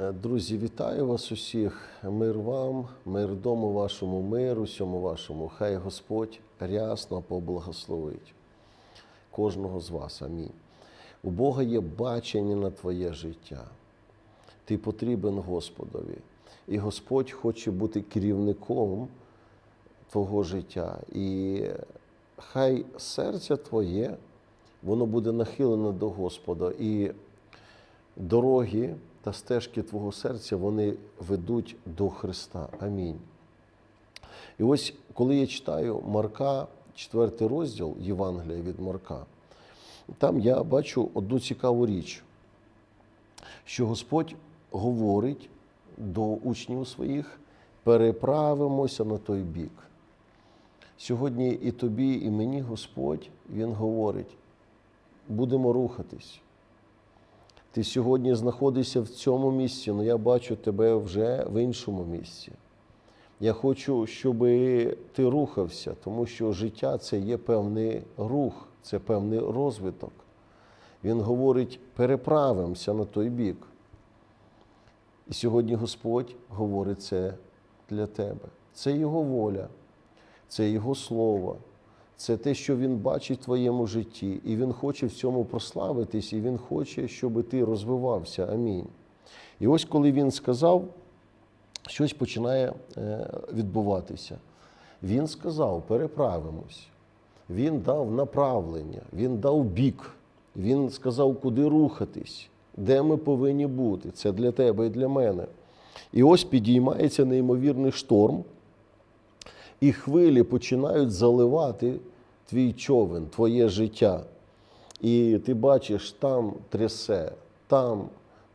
Е, Друзі, вітаю вас усіх. Мир вам, мир дому вашому, мир усьому вашому. Хай Господь рясно поблагословить кожного з вас. Амінь. У Бога є бачення на твоє життя. Ти потрібен Господові. І Господь хоче бути керівником твого життя. І хай серце твоє, воно буде нахилене до Господа. І дороги та стежки твого серця вони ведуть до Христа. Амінь. І ось коли я читаю Марка, 4 розділ Євангелія від Марка, там я бачу одну цікаву річ, що Господь говорить до учнів своїх: переправимося на той бік. Сьогодні і тобі, і мені Господь, Він говорить, будемо рухатись. Ти сьогодні знаходишся в цьому місці, але я бачу тебе вже в іншому місці. Я хочу, щоб ти рухався, тому що життя це є певний рух, це певний розвиток. Він говорить, переправимося на той бік. І сьогодні Господь говорить це для тебе. Це Його воля, це Його слово, це те, що Він бачить в твоєму житті, і Він хоче в цьому прославитись, і Він хоче, щоб ти розвивався. Амінь. І ось коли він сказав, щось починає е, відбуватися. Він сказав: переправимось. Він дав направлення, він дав бік, він сказав, куди рухатись, де ми повинні бути. Це для тебе і для мене. І ось підіймається неймовірний шторм, і хвилі починають заливати твій човен, твоє життя. І ти бачиш, там трясе, там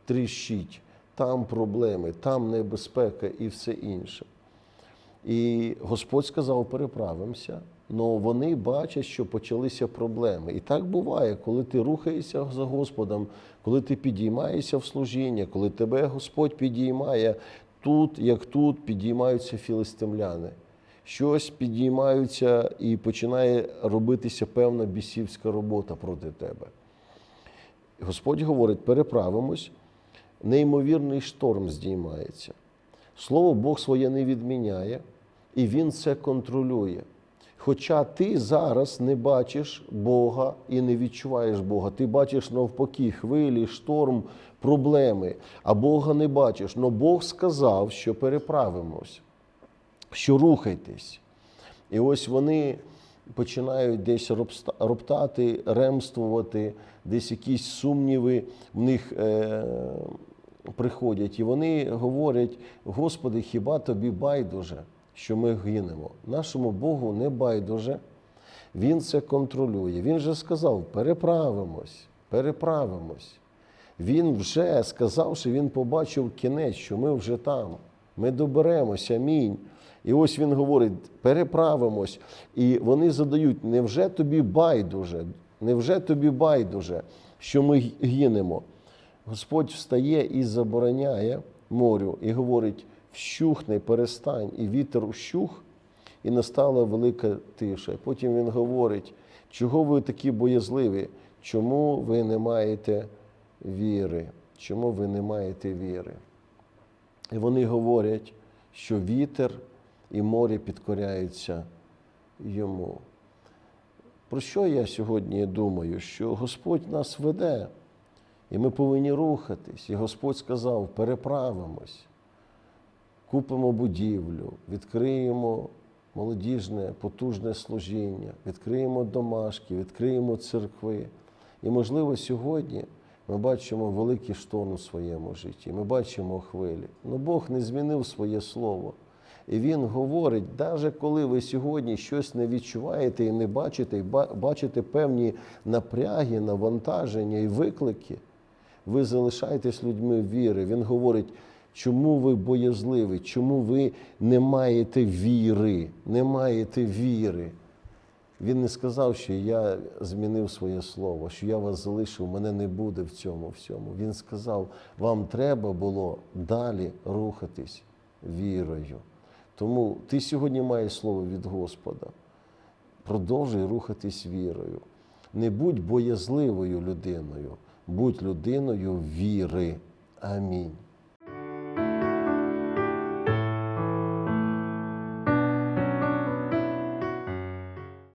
тріщить, там проблеми, там небезпека і все інше. І Господь сказав, переправимося. але вони бачать, що почалися проблеми. І так буває, коли ти рухаєшся за Господом, коли ти підіймаєшся в служіння, коли тебе Господь підіймає тут, як тут, підіймаються філистимляни. Щось підіймаються і починає робитися певна бісівська робота проти тебе. Господь говорить: переправимось, неймовірний шторм здіймається. Слово Бог своє не відміняє, і Він це контролює. Хоча ти зараз не бачиш Бога і не відчуваєш Бога, ти бачиш навпаки хвилі, шторм, проблеми, а Бога не бачиш. Но Бог сказав, що переправимось, що рухайтесь. І ось вони починають десь роптати, ремствувати, десь якісь сумніви в них е, приходять. І вони говорять: Господи, хіба тобі байдуже, що ми гинемо? Нашому Богу не байдуже. Він це контролює. Він же сказав: переправимось, переправимось. Він вже сказав, що він побачив кінець, що ми вже там. Ми доберемося, амінь. І ось він говорить: переправимось. І вони задають: невже тобі байдуже? Невже тобі байдуже, що ми гинемо? Господь встає і забороняє морю, і говорить: вщухни, перестань, і вітер ущух, і настала велика тиша. Потім він говорить, чого ви такі боязливі? Чому ви не маєте віри? Чому ви не маєте віри? І вони говорять, що вітер і море підкоряються йому. Про що я сьогодні думаю? Що Господь нас веде, і ми повинні рухатись. І Господь сказав: переправимось, купимо будівлю, відкриємо молодіжне, потужне служіння, відкриємо домашки, відкриємо церкви. І, можливо, сьогодні ми бачимо великий шторм у своєму житті, ми бачимо хвилі. Але Бог не змінив своє слово. І Він говорить, навіть коли ви сьогодні щось не відчуваєте і не бачите, і бачите певні напряги, навантаження і виклики, ви залишаєтесь людьми віри. Він говорить, чому ви боязливі, чому ви не маєте віри, не маєте віри. Він не сказав, що я змінив своє слово, що я вас залишив, мене не буде в цьому всьому. Він сказав, вам треба було далі рухатись вірою. Тому ти сьогодні маєш слово від Господа. Продовжуй рухатись вірою. Не будь боязливою людиною, будь людиною віри. Амінь.